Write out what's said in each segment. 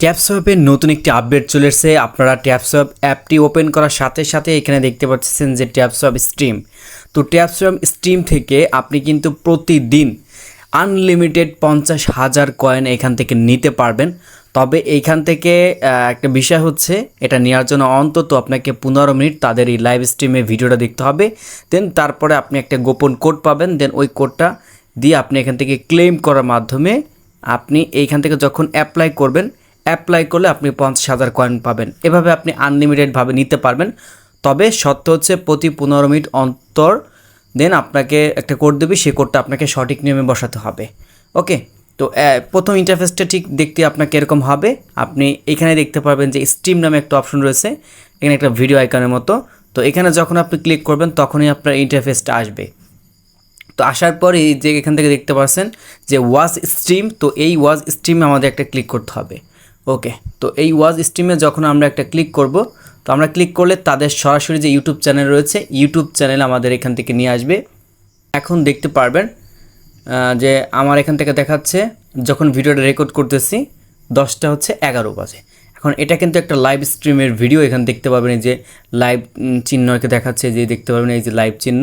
ট্যাপসঅ্যাপের নতুন একটি আপডেট চলে এসেছে আপনারা ট্যাপসঅ্যাপ অ্যাপটি ওপেন করার সাথে সাথে এখানে দেখতে পাচ্ছেন যে ট্যাপসঅ্যাপ স্ট্রিম তো ট্যাপসঅ্যাপ স্ট্রিম থেকে আপনি কিন্তু প্রতিদিন আনলিমিটেড পঞ্চাশ হাজার কয়েন এখান থেকে নিতে পারবেন। তবে এইখান থেকে একটা বিষয় হচ্ছে, এটা নেওয়ার জন্য অন্তত আপনাকে পনেরো মিনিট তাদের এই লাইভ স্ট্রিমে ভিডিওটা দেখতে হবে। দেন তারপরে আপনি একটা গোপন কোড পাবেন। দেন ওই কোডটা দিয়ে আপনি এখান থেকে ক্লেম করার মাধ্যমে আপনি এইখান থেকে যখন অ্যাপ্লাই করবেন অ্যাপ্লাই করলে আপনি পঞ্চাশ হাজার কয়েন পাবেন। এভাবে আপনি আনলিমিটেডভাবে নিতে পারবেন। তবে সত্য হচ্ছে প্রতি পনেরো মিনিট অন্তর দেন আপনাকে একটা কোড দেবে, সেই কোডটা আপনাকে সঠিক নিয়মে বসাতে হবে। ওকে? তো প্রথম ইন্টারফেসটা ঠিক দেখতে আপনাকে এরকম হবে। আপনি এখানে দেখতে পারবেন যে স্ট্রিম নামে একটা অপশন রয়েছে। এখানে একটা ভিডিও আইকনের মতো। তো, এখানে যখন আপনি ক্লিক করবেন, তখনই আপনার ইন্টারফেসটা আসবে। তো, আসার পর যে এখান থেকে দেখতে পাচ্ছেন যে ওয়াজ স্ট্রিম তো এই ওয়াজ স্ট্রিমে আমাদের একটা ক্লিক করতে হবে। ওকে তো এই ওয়াজ স্ট্রিমে যখন আমরা একটা ক্লিক করব, তো আমরা ক্লিক করলে তাদের সরাসরি যে ইউটিউব চ্যানেল রয়েছে ইউটিউব চ্যানেল আমাদের এখান থেকে নিয়ে আসবে। এখন দেখতে পারবেন যে আমার এখান থেকে দেখাচ্ছে, যখন ভিডিওটা রেকর্ড করতেছি, দশটা হচ্ছে এগারো বাজে। এখন এটা কিন্তু একটা লাইভ স্ট্রিমের ভিডিও এখানে দেখতে পাবেন এই যে লাইভ চিহ্নকে দেখাচ্ছে, যে দেখতে পারবেন এই যে লাইভ চিহ্ন।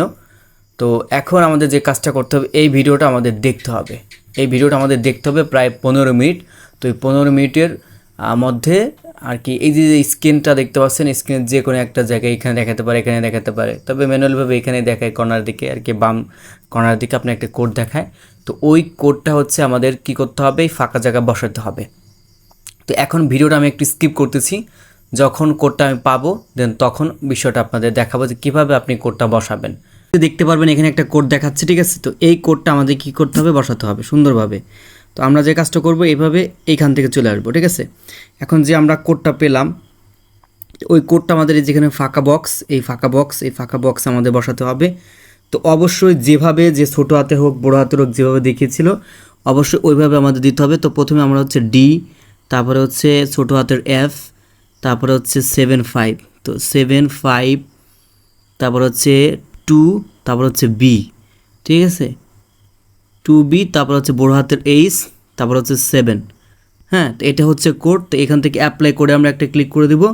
তো এখন আমাদের যে কাজটা করতে হবে, এই ভিডিওটা আমাদের দেখতে হবে। এই ভিডিওটা আমাদের দেখতে হবে প্রায় পনেরো মিনিট। তো এই পনেরো মিনিটের মধ্যে আর কি। এই যে স্ক্রিনটা দেখতে পাচ্ছেন স্ক্রিনের যে কোনো একটা জায়গায় এখানে দেখাতে পারে, এখানে দেখাতে পারে। তবে ম্যানুয়ালভাবে এখানে দেখায় কর্নার দিকে আর কি, বাম কর্নার দিকে আপনি একটা কোড দেখায়। তো ওই কোডটা হচ্ছে আমাদের কি করতে হবে? ফাঁকা জায়গা বসাতে হবে। তো এখন ভিডিওটা আমি একটু স্কিপ করতেছি। যখন কোডটা আমি পাবো, দেন তখন বিষয়টা আপনাদের দেখাবো যে কীভাবে আপনি কোডটা বসাবেন। দেখতে পারবেন এখানে একটা কোড দেখাচ্ছে, ঠিক আছে? তো এই কোডটা আমাদের কি করতে হবে? বসাতে হবে, সুন্দরভাবে। তো আমরা যে কাজটা করব এইভাবে এইখান থেকে চলে আসব, ঠিক আছে? এখন যে আমরা কোডটা পেলাম, ওই কোডটা আমাদের যেখানে ফাঁকা বক্স এই ফাঁকা বক্স এই ফাঁকা বক্স আমাদের বসাতে হবে। তো অবশ্যই যেভাবে যে ছোটো হাতে হোক, বড়ো হাতের হোক যেভাবে দেখিয়েছিল, অবশ্যই ওইভাবে আমাদের দিতে হবে। তো প্রথমে আমরা হচ্ছে ডি তারপরে হচ্ছে ছোটো হাতের এফ তারপরে হচ্ছে সেভেন ফাইভ তো সেভেন ফাইভ তারপর হচ্ছে টু তারপর হচ্ছে বি ঠিক আছে? টু বি তারপর হচ্ছে বড় হাতের এইচ তারপর হচ্ছে সেভেন হ্যাঁ তো এটা হচ্ছে কোড তো এখান থেকে অ্যাপ্লাই করে আমরা একটা ক্লিক করে দেবো।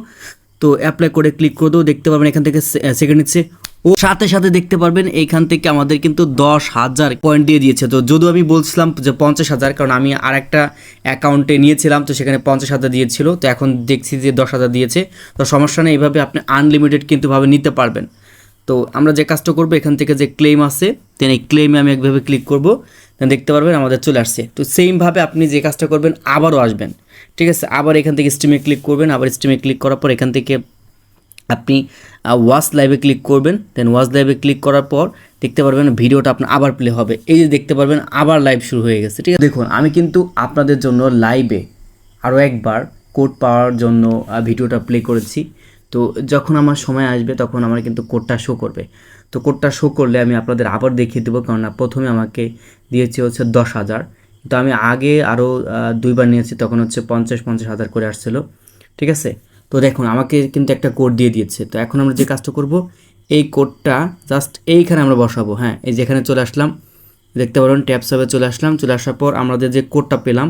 তো অ্যাপ্লাই করে ক্লিক করে দেবো, দেখতে পারবেন এখান থেকে সেকেন্ড নিচ্ছে। ও সাথে সাথে দেখতে পারবেন এইখান থেকে আমাদের কিন্তু দশ হাজার পয়েন্ট দিয়ে দিয়েছে। তো যদিও আমি বলছিলাম যে পঞ্চাশ হাজার, কারণ আমি আর একটা অ্যাকাউন্টে নিয়েছিলাম, তো সেখানে পঞ্চাশ হাজার দিয়েছিল। তো এখন দেখছি যে দশ হাজার দিয়েছে। তো সমস্যা নেই এইভাবে আপনি আনলিমিটেড কিন্তু ভাবে নিতে পারবেন। তো আমরা যে কাজটা করব, এখান থেকে যে ক্লেম আছে দেন এই ক্লেমে আমি একভাবে ক্লিক করব দেন দেখতে পারবেন আমাদের চলে আসছে। তো সেমভাবে আপনি যে কাজটা করবেন, আবারও আসবেন। ঠিক আছে? আবার এখান থেকে স্ট্রিমে ক্লিক করবেন, আবার স্ট্রিমে ক্লিক করার পর এখান থেকে আপনি ওয়াচ লাইভে ক্লিক করবেন। দেন ওয়াচ লাইভে ক্লিক করার পর দেখতে পারবেন ভিডিওটা আপনার আবার প্লে হবে। এই যে দেখতে পারবেন, আবার লাইভ শুরু হয়ে গেছে। ঠিক আছে? দেখুন, আমি কিন্তু আপনাদের জন্য লাইভে আরও একবার কোড পাওয়ার জন্য ভিডিওটা প্লে করেছি। তো যখন আমার সময় আসবে, তখন আমার কিন্তু কোডটা শো করবে। তো কোডটা শো করলে আমি আপনাদের আবার দেখিয়ে দেবো কারণ না প্রথমে আমাকে দিয়েছে হচ্ছে দশ হাজার। তো আমি আগে আরও দুইবার নিয়েছি, তখন হচ্ছে পঞ্চাশ পঞ্চাশ হাজার করে আসছিল। ঠিক আছে? তো দেখুন, আমাকে কিন্তু একটা কোড দিয়ে দিয়েছে। তো এখন আমরা যে কাজটা করব, এই কোডটা জাস্ট এইখানে আমরা বসাবো। হ্যাঁ এই যেখানে চলে আসলাম, দেখতে পারেন ট্যাপ সাবে চলে আসলাম। চলে আসার পর আমাদের যে কোডটা পেলাম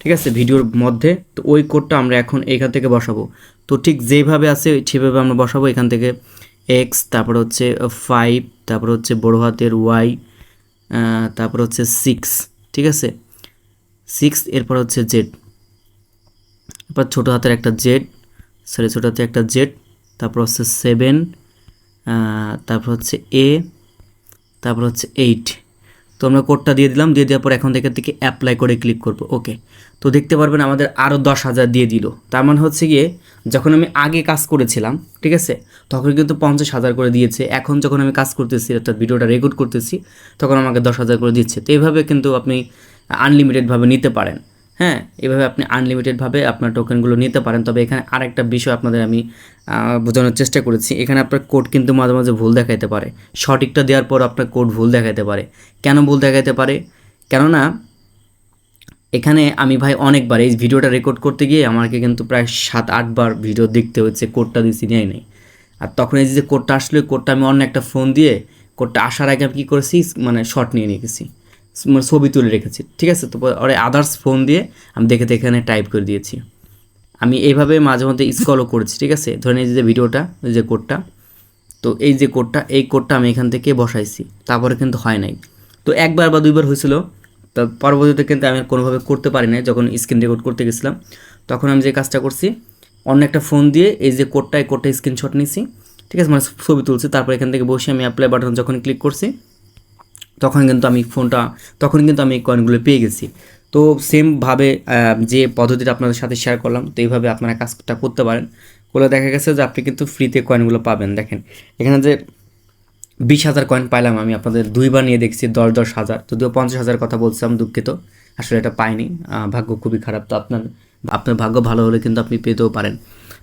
ঠিক আছে, ভিডিওর মধ্যে, তো ওই কোডটা আমরা এখন এখান থেকে বসাবো। তো ঠিক যেভাবে আছে, সেভাবে আমরা বসাবো এখান থেকে এক্স তারপর হচ্ছে ফাইভ তারপর হচ্ছে বড়ো হাতের ওয়াই তারপর হচ্ছে সিক্স ঠিক আছে? সিক্স এরপর হচ্ছে জেড এরপর ছোটো হাতের একটা জেড সরি ছোটো হাতের একটা জেড তারপর হচ্ছে সেভেন তারপর হচ্ছে এ তারপর হচ্ছে এইট তো আমরা কোডটা দিয়ে দিলাম, দিয়ে দেওয়ার পর এখন থেকে থেকে অ্যাপ্লাই করে ক্লিক করব ওকে তো দেখতে পারবেন আমাদের আরও দশ হাজার দিয়ে দিল। তার মানে হচ্ছে গিয়ে যখন আমি আগে কাজ করেছিলাম, ঠিক আছে? তখন কিন্তু পঞ্চাশ হাজার করে দিয়েছে। এখন যখন আমি কাজ করতেছি, অর্থাৎ ভিডিওটা রেকর্ড করতেছি, তখন আমাকে দশ হাজার করে দিচ্ছে। তো এইভাবে কিন্তু আপনি আনলিমিটেডভাবে নিতে পারেন। হ্যাঁ এভাবে আপনি আনলিমিটেডভাবে আপনার টোকেনগুলো নিতে পারেন। তবে এখানে আরেকটা বিষয় আপনাদের আমি বোঝানোর চেষ্টা করেছি। এখানে আপনার কোড কিন্তু মাঝে মাঝে ভুল দেখাইতে পারে। সঠিকটা দেওয়ার পর আপনার কোড ভুল দেখাইতে পারে। কেন ভুল দেখাইতে পারে? কেননা, এখানে আমি ভাই অনেকবার এই ভিডিওটা রেকর্ড করতে গিয়ে আমাকে কিন্তু প্রায় সাত আটবার ভিডিও দেখতে হচ্ছে কোডটা দিচ্ছি নেই নেই। আর তখন এই যে কোডটা আসলে কোডটা আমি অন্য একটা ফোন দিয়ে কোডটা আসার আগে আমি কী করেছি মানে শর্ট নিয়ে নিয়ে গেছি। মানে ছবি তুলে রেখেছি, ঠিক আছে? তো পরে আদার্স ফোন দিয়ে আমি দেখে দেখে এখানে টাইপ করে দিয়েছি। আমি এইভাবে মাঝে মধ্যে স্কলও করেছি, ঠিক আছে? ধরে এই যে ভিডিওটা যে কোডটা তো এই যে কোডটা এই কোডটা আমি এখান থেকে বসাইছি, তারপরে কিন্তু হয় নাই। তো একবার বা দুইবার হয়েছিল, তো পরবর্তীতে কিন্তু আমি কোনোভাবে করতে পারি না যখন স্ক্রিন রেকর্ড করতে গেছিলাম, তখন আমি যে কাজটা করছি, অন্য একটা ফোন দিয়ে এই যে কোডটা এই কোডটা স্ক্রিনশট নিয়েছি ঠিক আছে? মানে ছবি তুলছি, তারপর এখান থেকে বসে আমি অ্যাপ্লাই বাটন যখন ক্লিক করছি তখন কিন্তু আমি ফোনটা, তখন কিন্তু আমি কয়েনগুলো পেয়ে গেছি। তো সেমভাবে যে পদ্ধতিটা আপনাদের সাথে শেয়ার করলাম, তো এইভাবে আপনারা কাজটা করতে পারেন। করলে দেখা গেছে যে আপনি কিন্তু ফ্রিতে কয়েনগুলো পাবেন। দেখেন, এখানে যে বিশ হাজার কয়েন পাইলাম আমি আপনাদের দুইবার নিয়ে দেখছি, দশ দশ হাজার। যদিও পঞ্চাশ হাজার কথা বলছিলাম, দুঃখিত। আসলে এটা পাইনি। ভাগ্য খুবই খারাপ। তো আপনার আপনার ভাগ্য ভালো হলে কিন্তু আপনি পেতেও পারেন।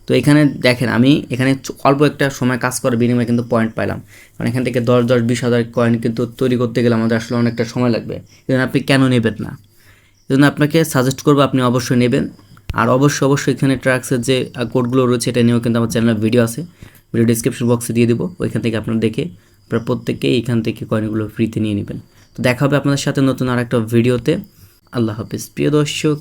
তো এখানে দেখেন, আমি এখানে অল্প একটা সময় কাজ করার বিনিময়ে কিন্তু পয়েন্ট পাইলাম। কারণ এখান থেকে দশ দশ, বিশ হাজার কয়েন কিন্তু তৈরি করতে গেলে আমাদের আসলে অনেকটা সময় লাগবে। এজন্য আপনি কেন নেবেন না? এজন্য আপনাকে সাজেস্ট করব, আপনি অবশ্যই নেবেন। আর অবশ্যই অবশ্যই এখানে ট্রাক্সের যে কোডগুলো রয়েছে, এটা নিয়েও কিন্তু আমার চ্যানেলের ভিডিও আছে। ভিডিও ডিসক্রিপশন বক্সে দিয়ে দেবো, ওইখান থেকে আপনারা দেখে আপনারা প্রত্যেকেই এখান থেকে কয়েনগুলো ফ্রিতে নিয়ে নেবেন। তো দেখা হবে আপনাদের সাথে নতুন আর একটা ভিডিওতে আল্লাহ হাফিজ। প্রিয় দর্শক